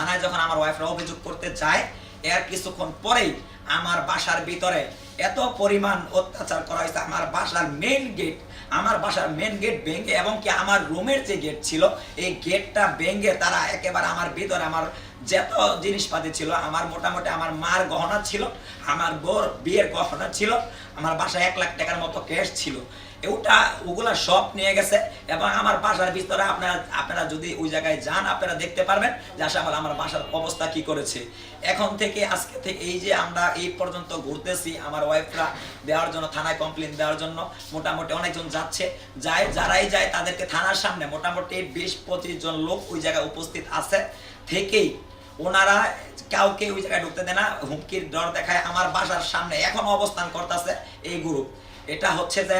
থানায় যখন আমার ওয়াইফরা অভিযোগ করতে যায় এর কিছুক্ষণ পরেই আমার বাসার ভিতরে এত পরিমাণ অত্যাচার করা হয়েছে আমার বাসার মেন গেট আমার বাসার মেন গেট ভেঙে এবং কি আমার রুমের যে গেট ছিল, এই গেটটা ভেঙে তারা একেবারে আমার ভিতরে আমার যত জিনিসপাতি ছিল, আমার মোটামুটি আমার মার গহনা ছিল, আমার বোর বিয়ের গহনা ছিল, আমার বাসায় এক লাখ টাকার মতো ক্যাশ ছিল। ওটা, ওগুলা সব নিয়ে গেছে এবং আমার বাসার ভিতরে আপনারা আপনারা যদি ওই জায়গায় যান, আপনারা দেখতে পারবেন যে আসলে আমার আমার বাসার অবস্থা কি করেছে। এখন থেকে, আজকে থেকে এই যে আমরা এই পর্যন্ত ঘুরতেছি, আমার ওয়াইফরা দেওয়ার জন্য, থানায় কমপ্লেন দেওয়ার জন্য মোটামুটি অনেকজন যাচ্ছে। যায়, যারাই যায় তাদেরকে থানার সামনে মোটামুটি বিশ পঁচিশ জন লোক ওই জায়গায় উপস্থিত আছে। থেকেই ওনারা কাউকে ওই জায়গায় ঢুকতে দেয় না, হুমকির ডর দেখায়। আমার বাসার সামনে এখন অবস্থান করতেছে এই গ্রুপ এটা হচ্ছে যে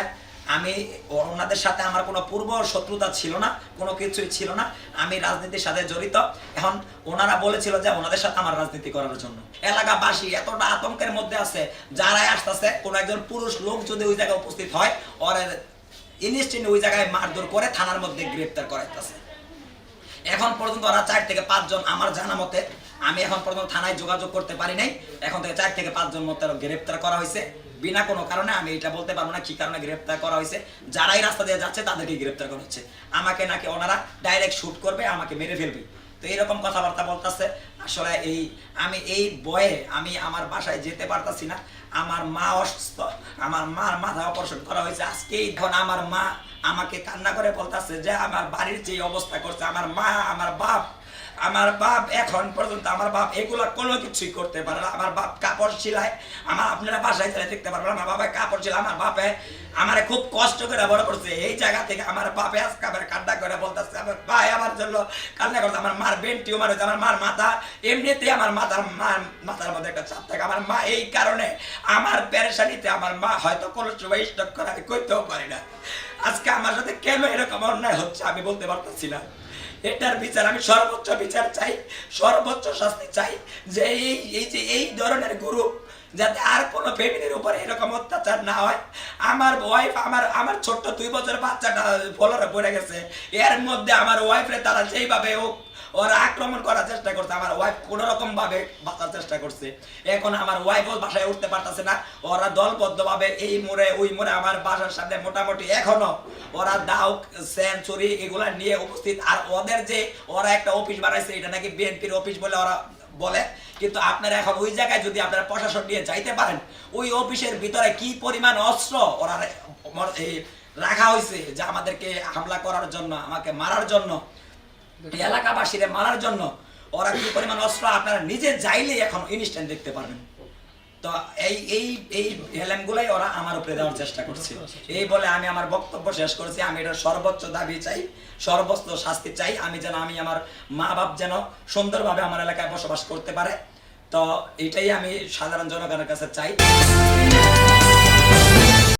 আমি ওনাদের সাথে আমার কোনো পূর্ব শত্রুতা ছিল না, কোনো কিছুই ছিল না। আমি রাজনীতির সাথে জড়িত। এখন ওনারা বলেছিল যে ওনাদের সাথে আমার রাজনীতি করার জন্য। এলাকাবাসী এতটা আতঙ্কের মধ্যে আছে, যারাই আসতেছে, কোনো একজন পুরুষ লোক যদি ওই জায়গায় উপস্থিত হয়, ওর ইনস্টিন ওই জায়গায় মারধর করে থানার মধ্যে গ্রেপ্তার করাইতেছে। এখন পর্যন্ত ওরা চার থেকে পাঁচজন, আমার জানা মতে আমি এখন পর্যন্ত থানায় যোগাযোগ করতে পারি নাই। এখন থেকে চার থেকে পাঁচজন মতো গ্রেপ্তার করা হয়েছে। বিনা কোনো কারণে আমি এটা বলতে পারব না কি কারণে গ্রেপ্তার করা হয়েছে। যারাই রাস্তা দিয়ে যাচ্ছে, তাদেরকে গ্রেপ্তার করা হচ্ছে। আমাকে নাকি ওনারা ডাইরেক্ট শুট করবে, আমাকে মেরে ফেলবে। তো এরকম কথাবার্তা বলতেছে। আসলে এই, আমি এই বয়ে আমি আমার বাসায় যেতে পারতাছি না। আমার মা অসুস্থ। আমার মার মাথা অপারেশন করা হয়েছে। আজকে এখন আমার মা আমাকে কান্না করে বলতেছে যে আমার বাড়ির যে অবস্থা করছে, আমার মা, আমার বাপ আমার বাপ এখন পর্যন্ত, আমার বাপ এগুলা কোনো কিছুই করতে পারে না। আমার বাপ কাপড় সিলায় আমার আপনারা বাসায় চলে দেখতে পারবেন, আমার বাবা কাপড় ছিল আমার বাপে আমারে খুব কষ্ট করে বড় করছে। এই জায়গা থেকে আমার বাপে আজকে আবার কান্না করে বলতেছে, আমার ভাই আমার জন্য কান্না করছে, আমার মার বেন টিউমার হয়েছে, আমার মার মাথা এমনিতে আমার মাথার মা মাথার মধ্যে একটা চাপ থাকে। আমার মা এই কারণে আমার পেরেশানিতে আমার মা হয়তো কোনো সময় স্টক করা করতেও পারি না। আজকে আমার সাথে কেন এরকম অন্যায় হচ্ছে আমি বলতে পারতেছি না। এটার বিচার, আমি সর্বোচ্চ বিচার চাই, সর্বোচ্চ শাস্তি চাই যে এই এই যে এই ধরনের গ্রুপ যাতে আর কোনো ফ্যামিলির উপরে এরকম অত্যাচার না হয়। আমার ওয়াইফ আমার আমার ছোট্ট দুই বছর বাচ্চাটা ফলরে পড়ে গেছে। এর মধ্যে আমার ওয়াইফরে তারা যেইভাবে ও ওরা আক্রমণ করার চেষ্টা করছে। আমার ওয়াইফ কোনো রকম ভাবে বাঁচার চেষ্টা করছে। এখন আমার ওয়াইফও বাসায় উঠতে পারতেছে না। ওরা দলবদ্ধ ভাবে এই মোড়ে, ওই মোড়ে আমার বাসার সামনে মোটামুটি এখনও ওরা দাও সেঞ্চুরি এগুলা নিয়ে উপস্থিত। আর ওদের যে ওরা একটা অফিস বানাইছে, এটা নাকি বিএনপির অফিস বলে ওরা বলে, কিন্তু আপনারা এখন ওই জায়গায় যদি আপনারা প্রশাসন নিয়ে যাইতে পারেন, ওই অফিসের ভিতরে কি পরিমাণ অস্ত্র ওরা রাখা হয়েছে যে আমাদেরকে হামলা করার জন্য, আমাকে মারার জন্য এলাকাবাসীরা মারার জন্য, ওরা কি পরিমাণ অস্ত্র আপনারা নিজে যাইলে এখন ইনস্ট্যান্ট দেখতে পারবেন। তো এই এই এই হেলেমগুলাই ওরা আমার উপরে দেওয়ার চেষ্টা করছে। এই বলে আমি আমার বক্তব্য শেষ করেছি, আমি এটার সর্বোচ্চ দাবি চাই, সর্বোচ্চ শাস্তি চাই, আমি যেন, আমি আমার মা বাপ যেন সুন্দরভাবে আমার এলাকায় বসবাস করতে পারে। তো এটাই আমি সাধারণ জনগণের কাছে চাই।